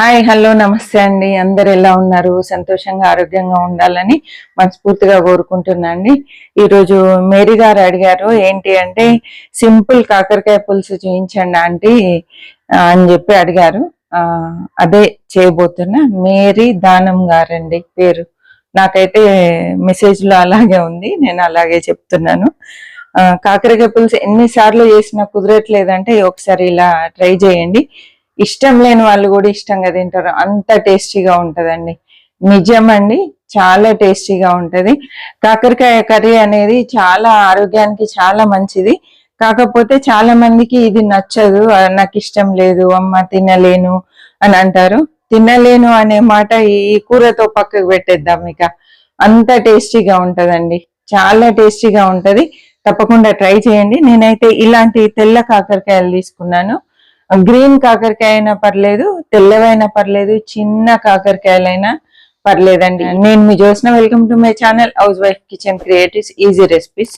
Hi hello నమస్తే అండి. అందరు ఎలా ఉన్నారు? సంతోషంగా ఆరోగ్యంగా ఉండాలని మనస్ఫూర్తిగా కోరుకుంటున్నా అండి ఈరోజు మేరీ గారు అడిగారు ఏంటి అంటే సింపుల్ కాకరకాయ పులుసు చూపించండి ఆంటీ అని చెప్పి అడిగారు. అదే చేయబోతున్నా మేరీ దానం గారండి పేరు. నాకైతే మెసేజ్లో అలాగే ఉంది నేను అలాగే చెప్తున్నాను. కాకరకాయ పులుసు ఎన్నిసార్లు చేసినా కుదరట్లేదంటే ఒకసారి ఇలా ట్రై చేయండి. ఇష్టం లేని వాళ్ళు కూడా ఇష్టంగా తింటారు. అంత టేస్టీగా ఉంటుందండి. నిజం అండి చాలా టేస్టీగా ఉంటుంది. కాకరకాయ కర్రీ అనేది చాలా ఆరోగ్యానికి చాలా మంచిది. కాకపోతే చాలా మందికి ఇది నచ్చదు. నాకు ఇష్టం లేదు. అమ్మ తినలేను అని అంటారు. తినలేను అనే మాట ఈ కూరతో పక్కకు పెట్టేద్దాం ఇక. అంత టేస్టీగా ఉంటుందండి. చాలా టేస్టీగా ఉంటుంది. తప్పకుండా ట్రై చేయండి. నేనైతే ఇలాంటి తెల్ల కాకరకాయలు తీసుకున్నాను. గ్రీన్ కాకరకాయ అయినా పర్లేదు తెల్లవైనా పర్లేదు చిన్న కాకరకాయలైనా పర్లేదండి. నేను మీ చూసిన welcome to my channel housewife kitchen creatives easy recipes.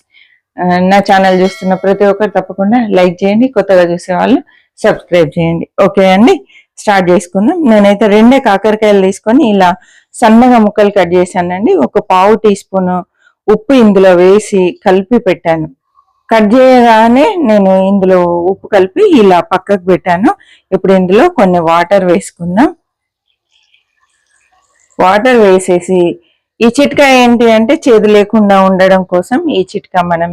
నా ఛానల్ చూస్తున్న ప్రతి ఒక్కరు తప్పకుండా లైక్ చేయండి కొత్తగా చూసే వాళ్ళు సబ్స్క్రైబ్ చేయండి. ఓకే అండి స్టార్ట్ చేసుకుందాం. నేనైతే రెండే కాకరకాయలు తీసుకొని ఇలా సన్నగా ముక్కలు కట్ చేశానండి. ఒక పావు టీ స్పూన్ ఉప్పు ఇందులో వేసి కలిపి పెట్టాను. కట్ చేయగానే నేను ఇందులో ఉప్పు కలిపి ఇలా పక్కకు పెట్టాను. ఇప్పుడు ఇందులో కొన్ని వాటర్ వేసుకుందాం. వాటర్ వేసేసి ఈ చిట్కా ఏంటి అంటే చేదు లేకుండా ఉండడం కోసం ఈ చిట్కా మనం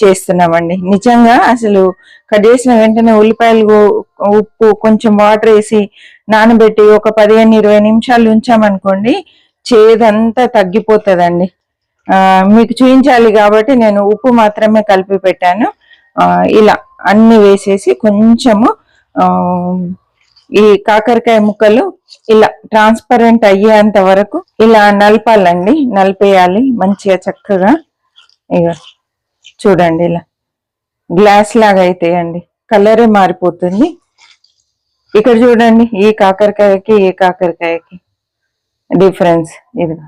చేస్తున్నామండి. నిజంగా అసలు కట్ చేసిన వెంటనే ఉల్లిపాయలు ఉప్పు కొంచెం వాటర్ వేసి నానబెట్టి ఒక పదిహేను ఇరవై నిమిషాలు ఉంచామనుకోండి చేదంతా తగ్గిపోతుందండి. మీకు చూపించాలి కాబట్టి నేను ఉప్పు మాత్రమే కలిపి పెట్టాను. ఇలా అన్ని వేసేసి కొంచెము ఈ కాకరకాయ ముక్కలు ఇలా ట్రాన్స్పరెంట్ అయ్యేంత వరకు ఇలా నలపాలండి. నలిపేయాలి మంచిగా చక్కగా. ఇక చూడండి ఇలా గ్లాస్ లాగా అయితాయండి. కలరే మారిపోతుంది. ఇక్కడ చూడండి ఈ కాకరకాయకి ఈ కాకరకాయకి డిఫరెన్స్ ఇదిగా.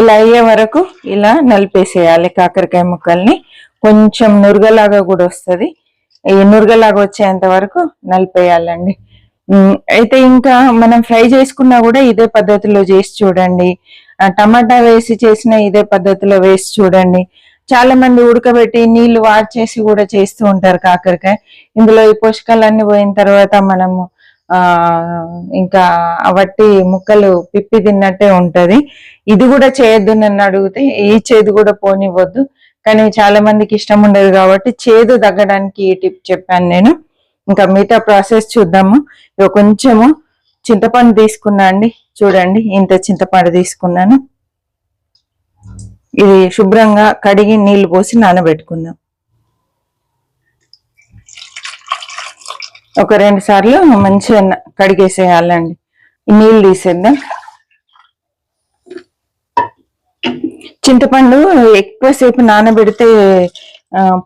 ఇలా అయ్యే వరకు ఇలా నలిపేసేయాలి కాకరకాయ ముక్కల్ని. కొంచెం నురగలాగా కూడా వస్తుంది. ఈ నురగలాగా వచ్చేంత వరకు నలిపేయాలండి. అయితే ఇంకా మనం ఫ్రై చేసుకున్నా కూడా ఇదే పద్ధతిలో చేసి చూడండి. టమాటా వేసి చేసిన ఇదే పద్ధతిలో వేసి చూడండి. చాలా మంది ఉడకబెట్టి నీళ్ళు వాడ్ చేసి కూడా చేస్తూ ఉంటారు కాకరకాయ. ఇందులో ఈ పోషకాలన్నీ పోయిన తర్వాత మనము ఇంకా అవట్టి ముక్కలు పిప్పి తిన్నట్టే ఉంటది. ఇది కూడా చేయొద్దు నన్ను అడిగితే ఈ చేదు కూడా పోనివ్వద్దు. కానీ చాలా మందికి ఇష్టం ఉండదు కాబట్టి చేదు తగ్గడానికి ఈ టిప్ చెప్పాను నేను. ఇంకా మిగతా ప్రాసెస్ చూద్దాము. ఇక కొంచెము చింతపండు తీసుకున్నా అండి. చూడండి ఇంత చింతపండు తీసుకున్నాను. ఇది శుభ్రంగా కడిగి నీళ్ళు పోసి నానబెట్టుకుందాం. ఒక రెండు సార్లు మంచిగా కడిగేసేయాలండి. నీళ్ళు తీసేద్దాం. చింతపండు ఎక్కువసేపు నానబెడితే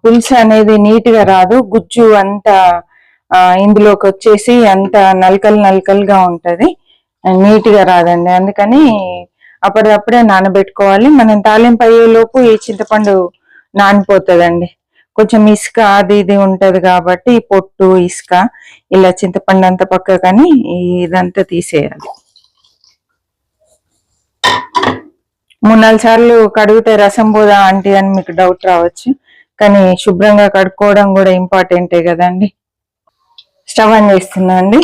పులుసు అనేది నీట్గా రాదు. గుజ్జు అంతా ఇందులోకి వచ్చేసి అంత నలకలు నలకలుగా ఉంటుంది. నీట్గా రాదండి. అందుకని అప్పటికప్పుడే నానబెట్టుకోవాలి. మనం తాలింపు అయ్యేలోపు ఈ చింతపండు నానిపోతుందండి. కొంచెం ఇసుక అది ఇది ఉంటది కాబట్టి పొట్టు ఇసుక ఇలా చింతపండు అంతా పక్క కానీ ఇదంతా తీసేయాలి. మూడు నాలుగు సార్లు కడిగితే రసం పోదా ఆంటీ అని మీకు డౌట్ రావచ్చు. కానీ శుభ్రంగా కడుక్కోవడం కూడా ఇంపార్టెంటే కదండి. స్టవ్ ఆన్ చేస్తున్నా అండి.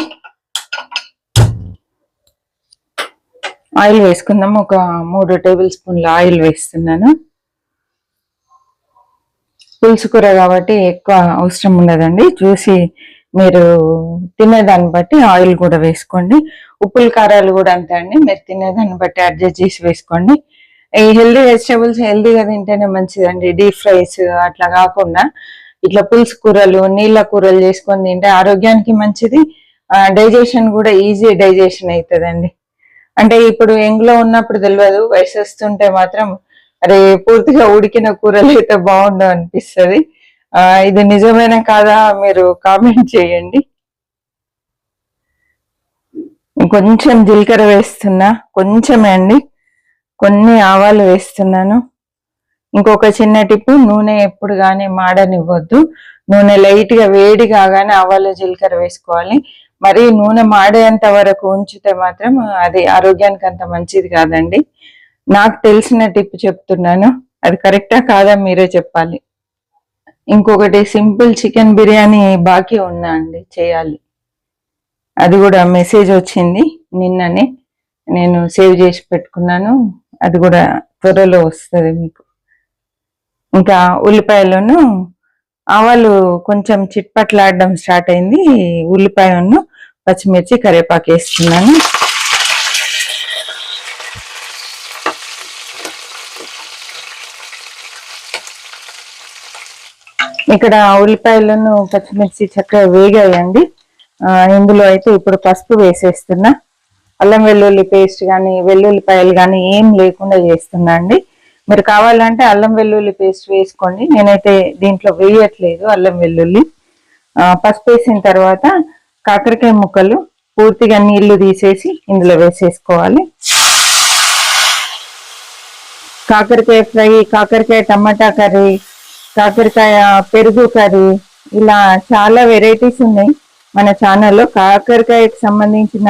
ఆయిల్ వేసుకుందాం. ఒక మూడు టేబుల్ స్పూన్ల ఆయిల్ వేస్తున్నాను. పులుసు కూర కాబట్టి ఎక్కువ అవసరం ఉండదండి. చూసి మీరు తినేదాన్ని బట్టి ఆయిల్ కూడా వేసుకోండి. ఉప్పుల కారాలు కూడా అంతే అండి. మీరు తినేదాన్ని బట్టి అడ్జస్ట్ చేసి వేసుకోండి. ఈ హెల్దీ వెజిటేబుల్స్ హెల్దీగా తింటేనే మంచిదండి. డీప్ ఫ్రైస్ అట్లా కాకుండా ఇట్లా పులుసు కూరలు నీళ్ళ కూరలు చేసుకొని తింటే ఆరోగ్యానికి మంచిది. డైజెషన్ కూడా ఈజీ డైజెషన్ అవుతుందండి. అంటే ఇప్పుడు ఎంగులో ఉన్నప్పుడు తెలియదు వయసు వస్తుంటే మాత్రం అరే పూర్తిగా ఉడికిన కూరలు అయితే బాగుండు అనిపిస్తుంది. ఇది నిజమేనా కాదా మీరు కామెంట్ చేయండి. కొంచెం జీలకర్ర వేస్తున్నా కొంచెమే అండి. కొన్ని ఆవాలు వేస్తున్నాను. ఇంకొక చిన్న టిప్పు నూనె ఎప్పుడు కానీ మాడనివ్వద్దు. నూనె లైట్గా వేడి కాగానే ఆవాలు జీలకర్ర వేసుకోవాలి. మరి నూనె మాడేంత వరకు ఉంచితే మాత్రం అది ఆరోగ్యానికి అంత మంచిది కాదండి. నాకు తెలిసిన టిప్ చెప్తున్నాను. అది కరెక్టా కాదా మీరే చెప్పాలి. ఇంకొకటి సింపుల్ చికెన్ బిర్యానీ బాకీ ఉన్నా అండి చేయాలి. అది కూడా మెసేజ్ వచ్చింది నిన్ననే. నేను సేవ్ చేసి పెట్టుకున్నాను. అది కూడా త్వరలో వస్తుంది మీకు. ఇంకా ఉల్లిపాయలను ఆవాలు కొంచెం చిట్పట్లాడడం స్టార్ట్ అయింది. ఉల్లిపాయను పచ్చిమిర్చి కరివేపాకు వేస్తున్నాను. ఇక్కడ ఉల్లిపాయలను పచ్చిమిర్చి చక్కగా వేగాయండి. ఇందులో అయితే ఇప్పుడు పసుపు వేసేస్తున్నా. అల్లం వెల్లుల్లి పేస్ట్ కానీ వెల్లుల్లిపాయలు కానీ ఏం లేకుండా చేస్తున్నా అండి. మీరు కావాలంటే అల్లం వెల్లుల్లి పేస్ట్ వేసుకోండి. నేనైతే దీంట్లో వేయట్లేదు అల్లం వెల్లుల్లి. పసుపు వేసిన తర్వాత కాకరకాయ ముక్కలు పూర్తిగా నీళ్ళు తీసేసి ఇందులో వేసేసుకోవాలి. కాకరకాయ ఫ్రై కాకరకాయ టమాటా కర్రీ కాకరకాయ పెరుగు కర్రీ. ఇలా చాలా వెరైటీస్ ఉన్నాయి మన ఛానల్లో. కాకరకాయకి సంబంధించిన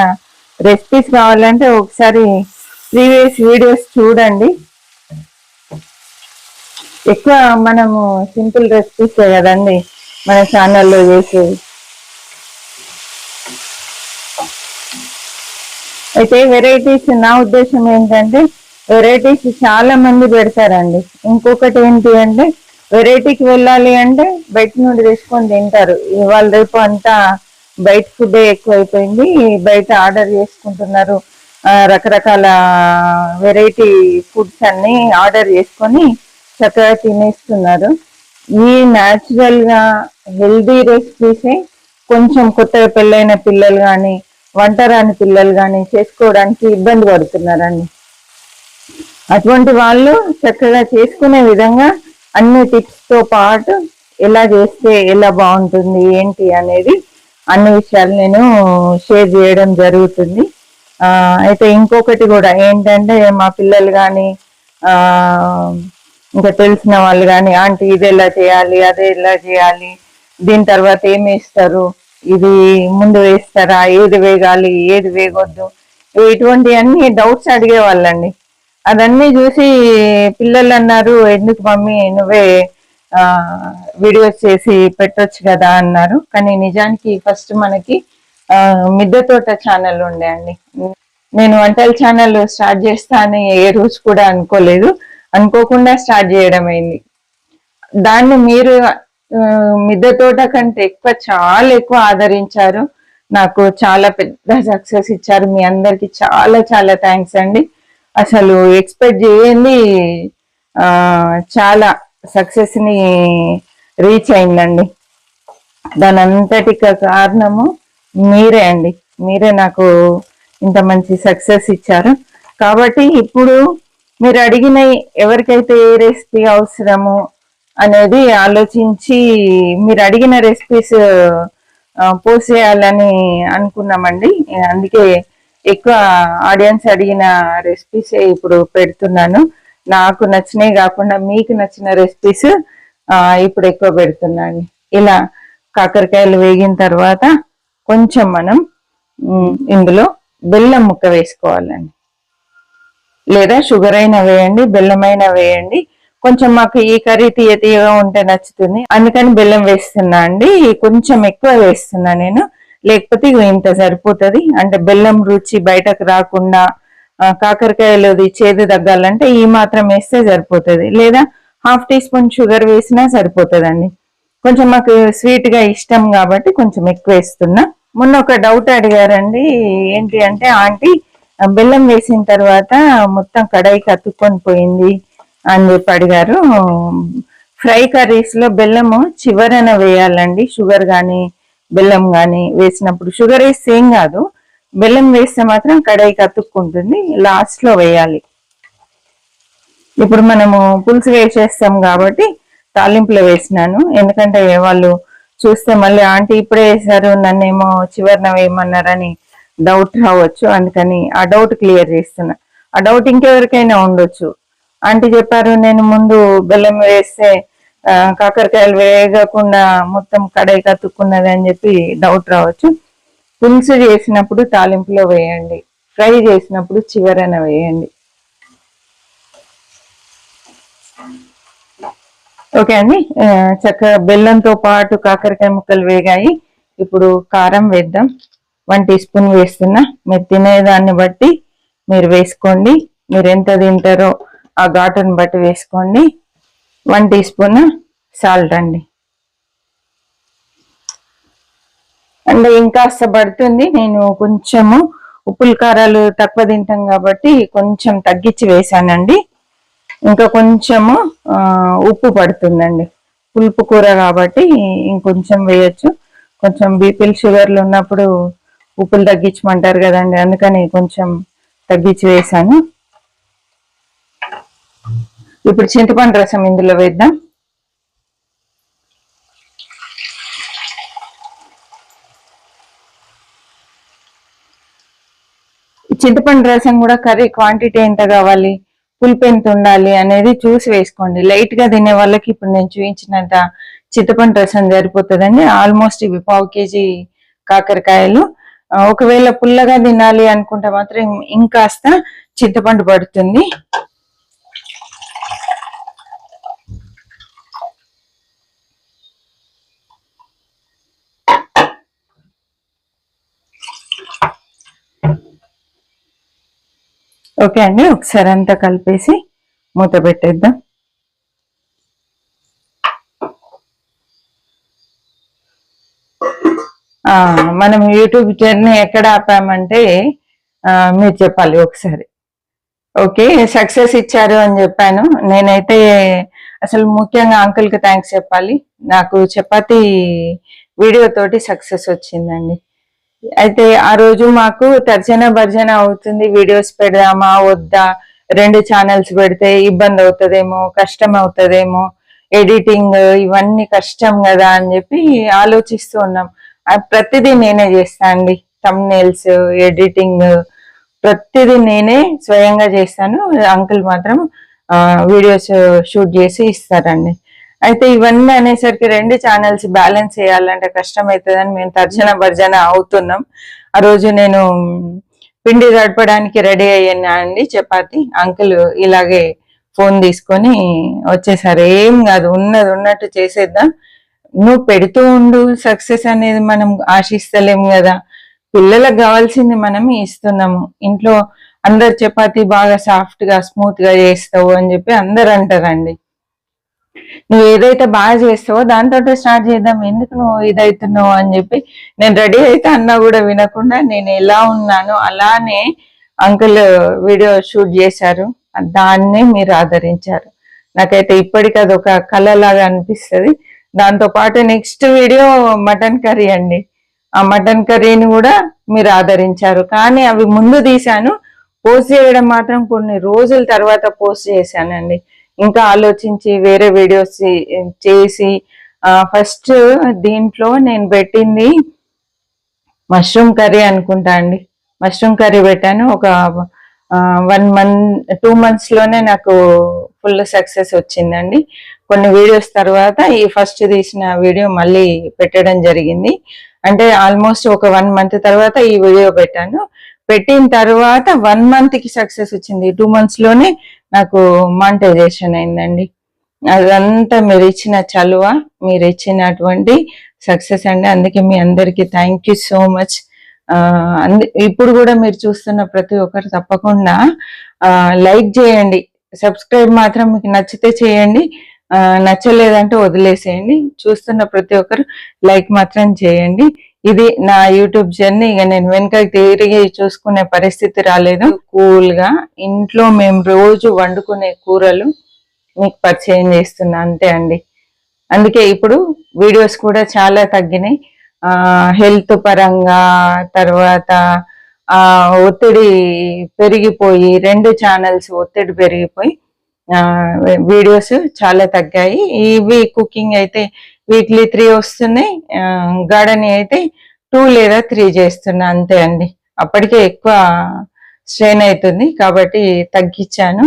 రెసిపీస్ కావాలంటే ఒకసారి ప్రీవియస్ వీడియోస్ చూడండి. ఎక్కువ మనము సింపుల్ రెసిపీస్ కదండి మన ఛానల్లో చేసేవి అయితే వెరైటీస్ నా ఉద్దేశం ఏంటంటే వెరైటీస్ చాలా మంది పెడతారండి. ఇంకొకటి ఏంటి అంటే వెరైటీకి వెళ్ళాలి అంటే బయట నుండి తెచ్చుకొని తింటారు. ఇవాళ రేపు అంతా బయట ఫుడ్ ఎక్కువైపోయింది. బయట ఆర్డర్ చేసుకుంటున్నారు. రకరకాల వెరైటీ ఫుడ్స్ అన్ని ఆర్డర్ చేసుకొని చక్కగా తినేస్తున్నారు. ఈ న్యాచురల్గా హెల్దీ రెసిపీసే కొంచెం కొత్తగా పెళ్ళైన పిల్లలు కానీ వంట రాని పిల్లలు కానీ చేసుకోవడానికి ఇబ్బంది పడుతున్నారండి. అటువంటి వాళ్ళు చక్కగా చేసుకునే విధంగా అన్ని టిప్స్తో పాటు ఎలా చేస్తే ఎలా బాగుంటుంది ఏంటి అనేది అన్ని విషయాలు నేను షేర్ చేయడం జరుగుతుంది. అయితే ఇంకొకటి కూడా ఏంటంటే మా పిల్లలు కానీ ఇంకా తెలిసిన వాళ్ళు కానీ ఆంటీ ఇది ఎలా చేయాలి అదే ఎలా చేయాలి దీని తర్వాత ఏమి వేస్తారు ఇది ముందు వేస్తారా ఏది వేగాలి ఏది వేగొద్దు? ఇటువంటి అన్ని డౌట్స్ అడిగేవాళ్ళండి. అదన్నీ చూసి పిల్లలు అన్నారు ఎందుకు మమ్మీ నువ్వే వీడియోస్ చేసి పెట్టొచ్చు కదా అన్నారు. కానీ నిజానికి ఫస్ట్ మనకి మిద్దె తోట ఛానల్ ఉండే అండి. నేను వంటల ఛానల్ స్టార్ట్ చేస్తా అని ఏ రోజు కూడా అనుకోలేదు. అనుకోకుండా స్టార్ట్ చేయడం అయింది. దాన్ని మీరు మిద్దె తోట కంటే ఎక్కువ చాలా ఎక్కువ ఆదరించారు. నాకు చాలా పెద్ద సక్సెస్ ఇచ్చారు. మీ అందరికి చాలా చాలా థ్యాంక్స్ అండి. అసలు ఎక్స్పెక్ట్ చేయండి చాలా సక్సెస్ని రీచ్ అయిందండి. దాని అంతటికి కారణము మీరే అండి. మీరే నాకు ఇంత మంచి సక్సెస్ ఇచ్చారు. కాబట్టి ఇప్పుడు మీరు అడిగిన ఎవరికైతే ఏ రెసిపీ అవసరము అనేది ఆలోచించి మీరు అడిగిన రెసిపీస్ పోసేయాలని అనుకున్నామండి. అందుకే ఎక్కువ ఆడియన్స్ అడిగిన రెసిపీస్ ఇప్పుడు పెడుతున్నాను. నాకు నచ్చినవి కాకుండా మీకు నచ్చిన రెసిపీస్ ఇప్పుడు ఎక్కువ పెడుతున్నాను. ఇలా కాకరకాయలు వేగిన తర్వాత కొంచెం మనం ఇందులో బెల్లం ముక్క వేసుకోవాలండి. లేదా షుగర్ అయినా వేయండి బెల్లం అయినా వేయండి. కొంచెం మాకు ఈ కర్రీ తీయ తీయగా ఉంటే నచ్చుతుంది. అందుకని బెల్లం వేస్తున్నా అండి. కొంచెం ఎక్కువ వేస్తున్నా నేను. లేకపోతే ఇంత సరిపోతుంది. అంటే బెల్లం రుచి బయటకు రాకుండా కాకరకాయలు కాకరకాయలోది చేదు తగ్గాలంటే ఈ మాత్రం వేస్తే సరిపోతుంది. లేదా హాఫ్ టీ స్పూన్ షుగర్ వేసినా సరిపోతుందండి. కొంచెం మాకు స్వీట్గా ఇష్టం కాబట్టి కొంచెం ఎక్కువ వేస్తున్నా. మొన్న ఒక డౌట్ అడిగారండి ఏంటి అంటే ఆంటీ బెల్లం వేసిన తర్వాత మొత్తం కడాయికి అతుక్కొని పోయింది అని చెప్పి అడిగారు. ఫ్రై కర్రీస్లో బెల్లము చివరన వేయాలండి. షుగర్ కానీ బెల్లం కానీ వేసినప్పుడు షుగర్ వేస్తే ఏం కాదు. బెల్లం వేస్తే మాత్రం కడాయికి అతుక్కుంటుంది లాస్ట్లో వేయాలి. ఇప్పుడు మనము పులుసు వేసేస్తాం కాబట్టి తాలింపులో వేసినాను. ఎందుకంటే వాళ్ళు చూస్తే మళ్ళీ ఆంటీ ఇప్పుడే వేశారు నన్నేమో చివరిన వేయమన్నారని డౌట్ రావచ్చు. అందుకని ఆ డౌట్ క్లియర్ చేస్తున్నా. ఆ డౌట్ ఇంకెవరికైనా ఉండొచ్చు. ఆంటీ చెప్పారు నేను ముందు బెల్లం వేస్తే కాకరకాయలు వేగకుండా మొత్తం కడాయి కత్తుకున్నది అని చెప్పి డౌట్ రావచ్చు. పులుసు చేసినప్పుడు తాలింపులో వేయండి. ఫ్రై చేసినప్పుడు చివరన వేయండి. ఓకే అండి. చక్కగా బెల్లంతో పాటు కాకరకాయ ముక్కలు వేగాయి. ఇప్పుడు కారం వేద్దాం. వన్ టీ స్పూన్ వేస్తున్నా. మీరు తినేదాన్ని బట్టి మీరు వేసుకోండి. మీరు ఎంత తింటారో ఆ ఘాటుని బట్టి వేసుకోండి. వన్ టీ స్పూన్ సాల్ట్ అండి. అండ్ ఇంకాస్త పడుతుంది నేను కొంచెము ఉప్పుల కారాలు తక్కువ తింటాం కాబట్టి కొంచెం తగ్గించి వేసానండి. ఇంకా కొంచెము ఉప్పు పడుతుందండి. పులుపు కూర కాబట్టి ఇంకొంచెం వేయచ్చు. కొంచెం బీపీలు షుగర్లు ఉన్నప్పుడు ఉప్పులు తగ్గించమంటారు కదండి అందుకని కొంచెం తగ్గించి వేసాను. ఇప్పుడు చింతపండు రసం ఇందులో వేద్దాం. చింతపండు రసం కూడా కర్రీ క్వాంటిటీ ఎంత కావాలి పులుపు ఎంత ఉండాలి అనేది చూసి వేసుకోండి. లైట్గా తినే వాళ్ళకి ఇప్పుడు నేను చూపించినంత చింతపండు రసం సరిపోతుందండి. ఆల్మోస్ట్ ఇవి పావు కేజీ కాకరకాయలు. ఒకవేళ పుల్లగా తినాలి అనుకుంటే మాత్రం ఇంకాస్త చింతపండు పడుతుంది. ఓకే అండి ఒకసారి అంతా కలిపేసి మూత పెట్టేద్దాం. మనం యూట్యూబ్ జర్నీ ఎక్కడ ఆపామంటే మీరు చెప్పాలి ఒకసారి. ఓకే సక్సెస్ ఇచ్చారు అని చెప్పాను. నేనైతే అసలు ముఖ్యంగా అంకుల్కి థ్యాంక్స్ చెప్పాలి. నాకు చపాతి వీడియో తోటి సక్సెస్ వచ్చిందండి. అయితే ఆ రోజు మాకు తర్జన భర్జన అవుతుంది వీడియోస్ పెడదామా వద్దా రెండు ఛానల్స్ పెడితే ఇబ్బంది అవుతుందేమో కష్టం అవుతుందేమో ఎడిటింగ్ ఇవన్నీ కష్టం కదా అని చెప్పి ఆలోచిస్తూ ఉన్నాం. ప్రతిదీ నేనే చేస్తా అండి. తమ్నేల్స్ ఎడిటింగ్ ప్రతిదీ నేనే స్వయంగా చేస్తాను. అంకుల్ మాత్రం వీడియోస్ షూట్ చేసి ఇస్తారండి. అయితే ఇవన్నీ అనేసరికి రెండు ఛానల్స్ బ్యాలెన్స్ చేయాలంటే కష్టం అవుతుందని మేము తర్జన భర్జన అవుతున్నాం. ఆ రోజు నేను పిండి గడపడానికి రెడీ అయ్యాను అండి చపాతి. అంకుల్ ఇలాగే ఫోన్ తీసుకొని వచ్చేసారు. ఏం కాదు ఉన్నది ఉన్నట్టు చేసేద్దాం. నువ్వు పెడుతూ ఉండు సక్సెస్ అనేది మనం ఆశిస్తలేము కదా. పిల్లలకు కావాల్సింది మనం ఇస్తున్నాము. ఇంట్లో అందరు చపాతి బాగా సాఫ్ట్గా స్మూత్గా చేస్తావు అని చెప్పి అందరు అంటారండి. నువ్వు ఏదైతే బాగా చేస్తావో దాంతో స్టార్ట్ చేద్దాం. ఎందుకు నువ్వు ఇదవుతున్నావు అని చెప్పి నేను రెడీ అయితే అన్నా కూడా వినకుండా నేను ఎలా ఉన్నానో అలానే అంకుల్ వీడియో షూట్ చేశారు. దాన్నే మీరు ఆదరించారు. నాకైతే ఇప్పటికి అది ఒక కళ లాగా అనిపిస్తుంది. దాంతో పాటు నెక్స్ట్ వీడియో మటన్ కర్రీ అండి. ఆ మటన్ కర్రీని కూడా మీరు ఆదరించారు. కానీ అవి ముందు తీశాను. పోస్ట్ చేయడం మాత్రం కొన్ని రోజుల తర్వాత పోస్ట్ చేశానండి. ఇంకా ఆలోచించి వేరే వీడియోస్ చేసి ఫస్ట్ దీంట్లో నేను పెట్టింది మష్రూమ్ కర్రీ అనుకుంటా అండి. మష్రూమ్ కర్రీ పెట్టాను. ఒక వన్ మంత్ టూ మంత్స్లోనే నాకు ఫుల్ సక్సెస్ వచ్చిందండి. కొన్ని వీడియోస్ తర్వాత ఈ ఫస్ట్ తీసిన వీడియో మళ్ళీ పెట్టడం జరిగింది. అంటే ఆల్మోస్ట్ ఒక వన్ మంత్ తర్వాత ఈ వీడియో పెట్టాను. పెట్టిన తర్వాత వన్ మంత్కి సక్సెస్ వచ్చింది. టూ మంత్స్లోనే నాకు మానిటైజేషన్ అయిందండి. అదంతా మీరు ఇచ్చిన చలువ మీరు ఇచ్చినటువంటి సక్సెస్ అండి. అందుకే మీ అందరికి థ్యాంక్ యూ సో మచ్ ఇప్పుడు కూడా మీరు చూస్తున్న ప్రతి ఒక్కరు తప్పకుండా లైక్ చేయండి. సబ్స్క్రైబ్ మాత్రం మీకు నచ్చితే చేయండి. నచ్చలేదంటే వదిలేసేయండి. చూస్తున్న ప్రతి ఒక్కరు లైక్ మాత్రం చేయండి. ఇది నా యూట్యూబ్ జర్నీ. ఇక నేను వెనుక తిరిగి చూసుకునే పరిస్థితి రాలేదు. కూల్గా ఇంట్లో మేము రోజు వండుకునే కూరలు మీకు పరిచయం చేస్తున్నా. అంతే అండి. అందుకే ఇప్పుడు వీడియోస్ కూడా చాలా తగ్గినాయి. ఆ హెల్త్ పరంగా తర్వాత ఆ ఒత్తిడి పెరిగిపోయి రెండు ఛానల్స్ ఒత్తిడి పెరిగిపోయి వీడియోస్ చాలా తగ్గాయి. ఇవి కుకింగ్ అయితే వీక్లీ త్రీ వస్తున్నాయి. గార్డెన్ అయితే టూ లేదా త్రీ చేస్తున్నా అంతే అండి. అప్పటికే ఎక్కువ స్ట్రెయిన్ అవుతుంది కాబట్టి తగ్గించాను.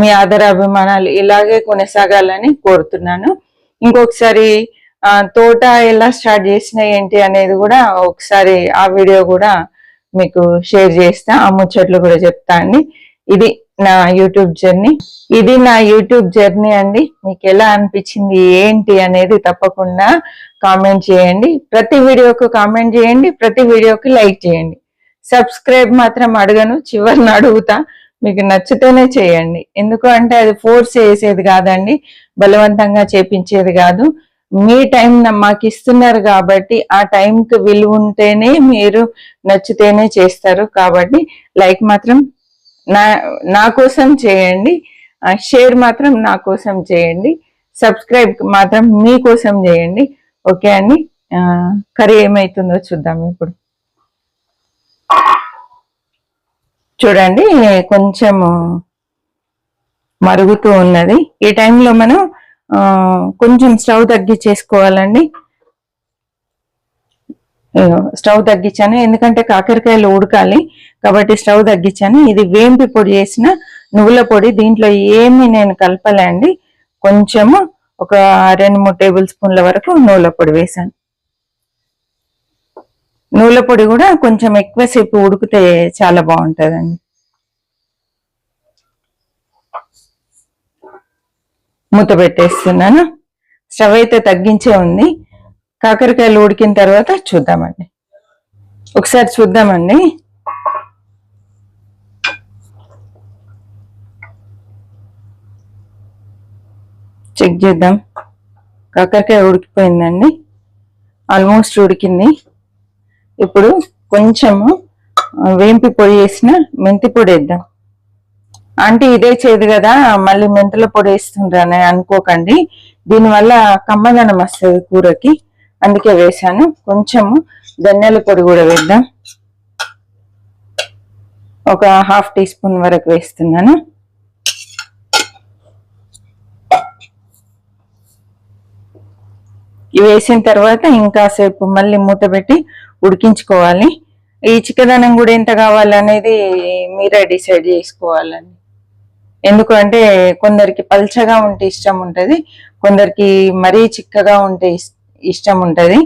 మీ ఆదర అభిమానాలు ఇలాగే కొనసాగాలని కోరుతున్నాను. ఇంకొకసారి తోట ఎలా స్టార్ట్ చేసిన ఏంటి అనేది కూడా ఒకసారి ఆ వీడియో కూడా మీకు షేర్ చేస్తా ఆ ముచ్చట్లు కూడా చెప్తా అండి. ఇది నా యూట్యూబ్ జర్నీ ఇది నా యూట్యూబ్ జర్నీ అండి. మీకు ఎలా అనిపించింది ఏంటి అనేది తప్పకుండా కామెంట్ చేయండి. ప్రతి వీడియోకు కామెంట్ చేయండి ప్రతి వీడియోకి లైక్ చేయండి. సబ్స్క్రైబ్ మాత్రం అడగను చివరిని అడుగుతా. మీకు నచ్చితేనే చేయండి. ఎందుకు అంటే అది ఫోర్స్ చేసేది కాదండి బలవంతంగా చేపించేది కాదు. మీ టైం మాకు ఇస్తున్నారు కాబట్టి ఆ టైంకి విలువ ఉంటేనే మీరు నచ్చితేనే చేస్తారు. కాబట్టి లైక్ మాత్రం నా నా కోసం చేయండి. షేర్ మాత్రం నా కోసం చేయండి. సబ్స్క్రైబ్ మాత్రం మీ కోసం చేయండి. ఓకే అండి? కర్రీ ఏమైతుందో చూద్దాం ఇప్పుడు. చూడండి కొంచెము మరుగుతూ ఉన్నది. ఈ టైంలో మనం కొంచెం స్టవ్ తగ్గించేసుకోవాలండి చేసుకోవాలండి. స్టవ్ తగ్గించాను. ఎందుకంటే కాకరకాయలు ఉడకాలి కాబట్టి స్టవ్ తగ్గించాను. ఇది వేంపి పొడి చేసిన నువ్వుల పొడి. దీంట్లో ఏమి నేను కలపలేండి కొంచెము ఒక రెండు మూడు టేబుల్ స్పూన్ల వరకు నువ్వుల పొడి వేసాను నువ్వుల పొడి కూడా కొంచెం ఎక్కువసేపు ఉడికితే చాలా బాగుంటుందండి. మూత పెట్టేస్తున్నాను. స్టవ్ అయితే తగ్గించే ఉంది. కాకరకాయలు ఉడికిన తర్వాత చూద్దామండి. ఒకసారి చూద్దామండి. చెక్ చేద్దాం. కాకరకాయ ఉడికిపోయిందండి. ఆల్మోస్ట్ ఉడికింది. ఇప్పుడు కొంచెము వేంపి పొడి వేసిన మెంతి పొడి వేద్దాం. అంటే ఇదే చేదు కదా మళ్ళీ మెంతుల పొడి వేస్తుండ్రని అనుకోకండి. దీనివల్ల కమ్మదనం వస్తుంది కూరకి. అందుకే వేసాను కొంచెము ధనియాల పొడి కూడా వేద్దాం. ఒక హాఫ్ టీ స్పూన్ వరకు వేస్తున్నాను. వేసిన తర్వాత ఇంకాసేపు మళ్ళీ మూత పెట్టి ఉడికించుకోవాలి. ఈ చిక్కదనం కూడా ఎంత కావాలనేది మీరే డిసైడ్ చేసుకోవాలండి. ఎందుకంటే కొందరికి పల్చగా ఉంటే ఇష్టం ఉంటుంది కొందరికి మరీ చిక్కగా ఉంటే ఇష్టం ఇష్టం ఉంటుంది.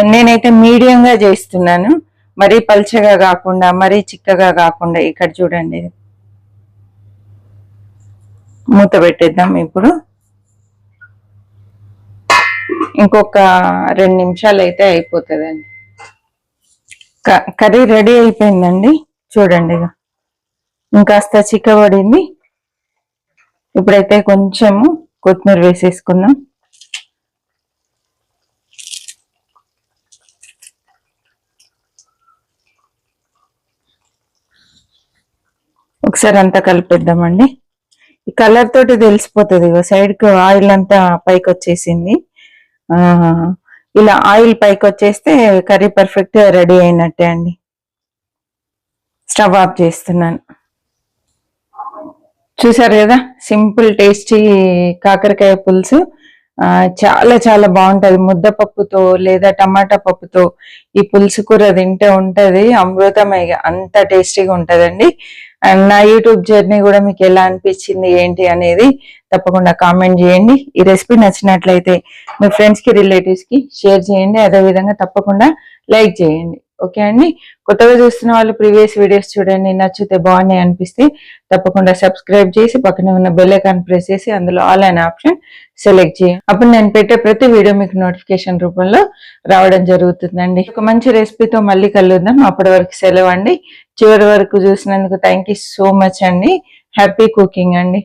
నేనైతే మీడియంగా చేస్తున్నాను మరీ పల్చగా కాకుండా మరీ చిక్కగా కాకుండా ఇక్కడ చూడండి. మూత పెట్టేద్దాం ఇప్పుడు. ఇంకొక రెండు నిమిషాలు అయితే అయిపోతుందండి. క- కర్రీ రెడీ అయిపోయిందండి. చూడండి ఇంకాస్త చిక్కబడింది. ఇప్పుడైతే కొంచెము కొత్తిమీర వేసేసుకుందాం. ఒకసారి అంతా కలిపేద్దామండి. ఈ కలర్ తోటి తెలిసిపోతుంది సైడ్కి ఆయిల్ అంతా పైకి వచ్చేసింది ఇలా ఆయిల్ పైకి వచ్చేస్తే కర్రీ పర్ఫెక్ట్ రెడీ అయినట్టే అండి. స్టవ్ ఆఫ్ చేస్తున్నాను. చూసారు కదా సింపుల్ టేస్టీ కాకరకాయ పులుసు. చాలా చాలా బాగుంటుంది. ముద్దపప్పుతో లేదా టమాటా పప్పుతో ఈ పులుసు కూర తింటే ఉంటుంది. అమృతమే అంత టేస్టీగా ఉంటుందండి. అండ్ నా యూట్యూబ్ జర్నీ కూడా మీకు ఎలా అనిపించింది ఏంటి అనేది తప్పకుండా కామెంట్ చేయండి. ఈ రెసిపీ నచ్చినట్లయితే మీ ఫ్రెండ్స్కి రిలేటివ్స్కి షేర్ చేయండి. అదే విధంగా తప్పకుండా లైక్ చేయండి. ఓకే అండి? కొత్తగా చూస్తున్న వాళ్ళు ప్రీవియస్ వీడియోస్ చూడండి. నచ్చితే బాగున్నాయి అనిపిస్తే తప్పకుండా సబ్స్క్రైబ్ చేసి పక్కనే ఉన్న బెల్ ఐకాన్ ప్రెస్ చేసి అందులో ఆల్ అనే ఆప్షన్ సెలెక్ట్ చేయండి అప్పుడు నేను పెట్టే ప్రతి వీడియో మీకు నోటిఫికేషన్ రూపంలో రావడం జరుగుతుందండి. ఒక మంచి రెసిపీతో మళ్ళీ కలుద్దాం. అప్పటి వరకు సెలవు అండి. చివరి వరకు చూసినందుకు థ్యాంక్ సో మచ్ అండి. హ్యాపీ కుకింగ్ అండి.